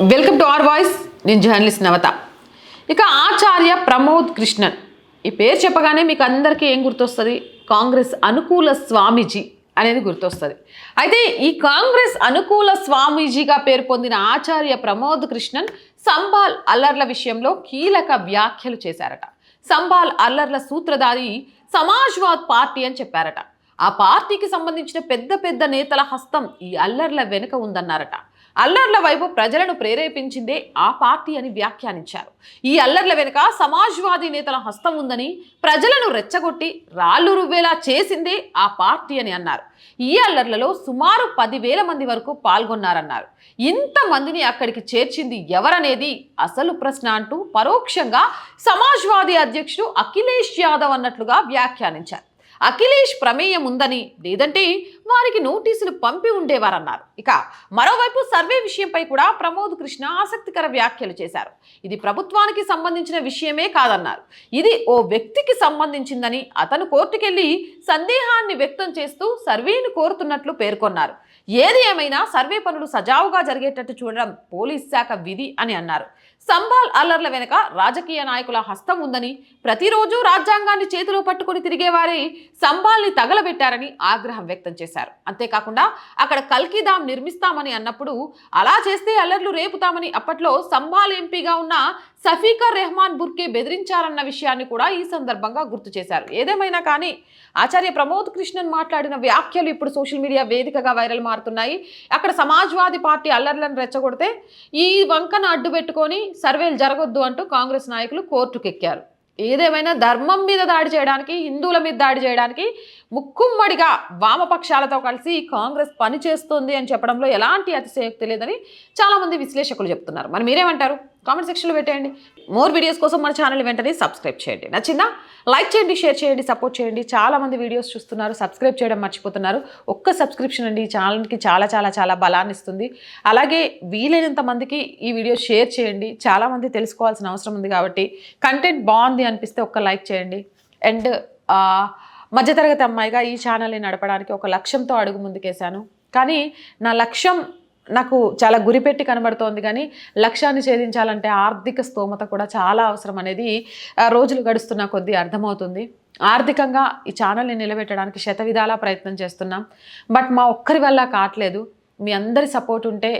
Welcome to R voice నేను journalist Navatha. ఇక ఆచార్య ప్రమోద్ కృష్ణన్. ఈ పేరు చెప్పగానే మీకు అందరికీ ఏం గుర్తొస్తుంది? కాంగ్రెస్ అనుకూల స్వామీజీ అనేది గుర్తొస్తుంది. అయితే ఈ కాంగ్రెస్ అనుకూల స్వామీజీగా పేరు పొందిన ఆచార్య ప్రమోద్ కృష్ణన్ సంబాల్ అల్లర్ల విషయంలో కీలక వ్యాఖ్యలు చేశారట. సంబాల్ అల్లర్ల సూత్రధారి సమాజ్వాద్ పార్టీ అని చెప్పారట. ఆ పార్టీకి సంబంధించిన పెద్ద పెద్ద నేతల హస్తం ఈ అల్లర్ల వెనుక ఉందన్నారట. అల్లర్ల వైపు ప్రజలను ప్రేరేపించిందే ఆ పార్టీ అని వ్యాఖ్యానించారు. ఈ అల్లర్ల వెనుక సమాజ్వాదీ నేతల హస్తం ఉందని ప్రజలను రెచ్చగొట్టి రాళ్ళు రువ్వేలా చేసిందే ఆ పార్టీ అని అన్నారు. ఈ అల్లర్లలో సుమారు పదివేల మంది వరకు పాల్గొన్నారన్నారు. ఇంతమందిని అక్కడికి చేర్చింది ఎవరనేది అసలు ప్రశ్న అంటూ పరోక్షంగా సమాజ్వాదీ అధ్యక్షుడు అఖిలేష్ యాదవ్ అన్నట్లుగా వ్యాఖ్యానించారు. అఖిలేష్ ప్రమేయం ఉందని లేదంటే వారికి నోటీసులు పంపి ఉండేవారన్నారు. ఇక మరోవైపు సర్వే విషయంపై కూడా ప్రమోద్ కృష్ణ ఆసక్తికర వ్యాఖ్యలు చేశారు. ఇది ప్రభుత్వానికి సంబంధించిన విషయమే కాదన్నారు. ఇది ఓ వ్యక్తికి సంబంధించిందని అతను కోర్టుకెళ్ళి సందేహాన్ని వ్యక్తం చేస్తూ సర్వేను కోరుతున్నట్లు పేర్కొన్నారు. ఏది ఏమైనా సర్వే పనులు సజావుగా జరిగేటట్టు చూడడం పోలీస్ శాఖ విధి అని అన్నారు. సంబాల్ అల్లర్ల వెనుక రాజకీయ నాయకుల హస్తం ఉందని ప్రతిరోజు రాజ్యాంగాన్ని చేతిలో పట్టుకుని తిరిగేవారే సంభాల్ని తగలబెట్టారని ఆగ్రహం వ్యక్తం చేశారు. అంతేకాకుండా అక్కడ కల్కిధామ్ నిర్మిస్తామని అన్నప్పుడు అలా చేస్తే అల్లర్లు రేపుతామని అప్పట్లో సంబాల్ ఎంపీగా ఉన్న సఫీకర్ రెహమాన్ బుర్కే బెదిరించారన్న విషయాన్ని కూడా ఈ సందర్భంగా గుర్తు చేశారు. ఏదేమైనా కానీ ఆచార్య ప్రమోద్ కృష్ణన్ మాట్లాడిన వ్యాఖ్యలు ఇప్పుడు సోషల్ మీడియా వేదికగా వైరల్ మారుతున్నాయి. అక్కడ సమాజ్వాదీ పార్టీ అల్లర్లను రెచ్చగొడితే ఈ వంకను అడ్డు పెట్టుకొని సర్వేలు జరగొద్దు అంటూ కాంగ్రెస్ నాయకులు కోర్టుకెక్కారు. ఏదేమైనా ధర్మం మీద దాడి చేయడానికి హిందువుల మీద దాడి చేయడానికి ముక్కుమ్మడిగా వామపక్షాలతో కలిసి కాంగ్రెస్ పనిచేస్తుంది అని చెప్పడంలో ఎలాంటి అతిశయోక్తి లేదని చాలామంది విశ్లేషకులు చెప్తున్నారు. మరి మీరేమంటారు? కామెంట్ సెక్షన్లో పెట్టేయండి. మోర్ వీడియోస్ కోసం మన ఛానల్ వెంటనే సబ్స్క్రైబ్ చేయండి. నచ్చిందా? లైక్ చేయండి షేర్ చేయండి సపోర్ట్ చేయండి. చాలామంది వీడియోస్ చూస్తున్నారు సబ్స్క్రైబ్ చేయడం మర్చిపోతున్నారు. ఒక్క సబ్స్క్రిప్షన్ అండి ఈ ఛానల్కి చాలా చాలా చాలా బలాన్ని ఇస్తుంది. అలాగే వీలైనంత మందికి ఈ వీడియో షేర్ చేయండి. చాలామంది తెలుసుకోవాల్సిన అవసరం ఉంది కాబట్టి కంటెంట్ బాగుంది అనిపిస్తే ఒక్క లైక్ చేయండి. అండ్ మధ్యతరగతి అమ్మాయిగా ఈ ఛానల్ని నడపడానికి ఒక లక్ష్యంతో అడుగు ముందుకేశాను. కానీ నా లక్ష్యం నాకు చాలా గురిపెట్టి కనబడుతోంది. కానీ లక్ష్యాన్ని ఛేదించాలంటే ఆర్థిక స్తోమత కూడా చాలా అవసరం అనేది రోజులు గడుస్తున్న కొద్దీ అర్థమవుతుంది. ఆర్థికంగా ఈ ఛానల్ని నిలబెట్టడానికి శతవిధాలా ప్రయత్నం చేస్తున్నాం. బట్ మా ఒక్కరి వల్ల కావట్లేదు. మీ అందరి సపోర్ట్ ఉంటే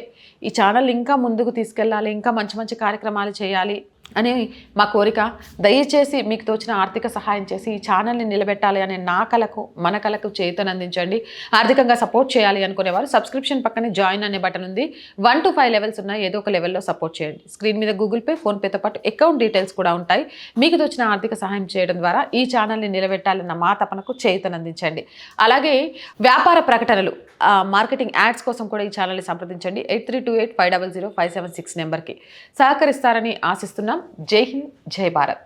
ఈ ఛానల్ ఇంకా ముందుకు తీసుకెళ్ళాలి ఇంకా మంచి మంచి కార్యక్రమాలు చేయాలి. అని మా కోరిక. దయచేసి మీకు తోచిన ఆర్థిక సహాయం చేసి ఈ ఛానల్ని నిలబెట్టాలి అనే నా కలకు మన కలకు చేతనందించండి. ఆర్థికంగా సపోర్ట్ చేయాలి అనుకునేవారు సబ్స్క్రిప్షన్ పక్కనే జాయిన్ అనే బటన్ ఉంది. వన్ టు ఫైవ్ లెవెల్స్ ఉన్నాయి ఏదో ఒక లెవెల్లో సపోర్ట్ చేయండి. స్క్రీన్ మీద గూగుల్ పే ఫోన్పేతో పాటు అకౌంట్ డీటెయిల్స్ కూడా ఉంటాయి. మీకు తోచిన ఆర్థిక సహాయం చేయడం ద్వారా ఈ ఛానల్ని నిలబెట్టాలన్న మా తపనకు చేతనందించండి. అలాగే వ్యాపార ప్రకటనలు మార్కెటింగ్ యాడ్స్ కోసం కూడా ఈ ఛానల్ని సంప్రదించండి. Eight three two eight five double zero five seven six నెంబర్కి సహకరిస్తారని ఆశిస్తున్నాం. జై హింద్ జై భారత్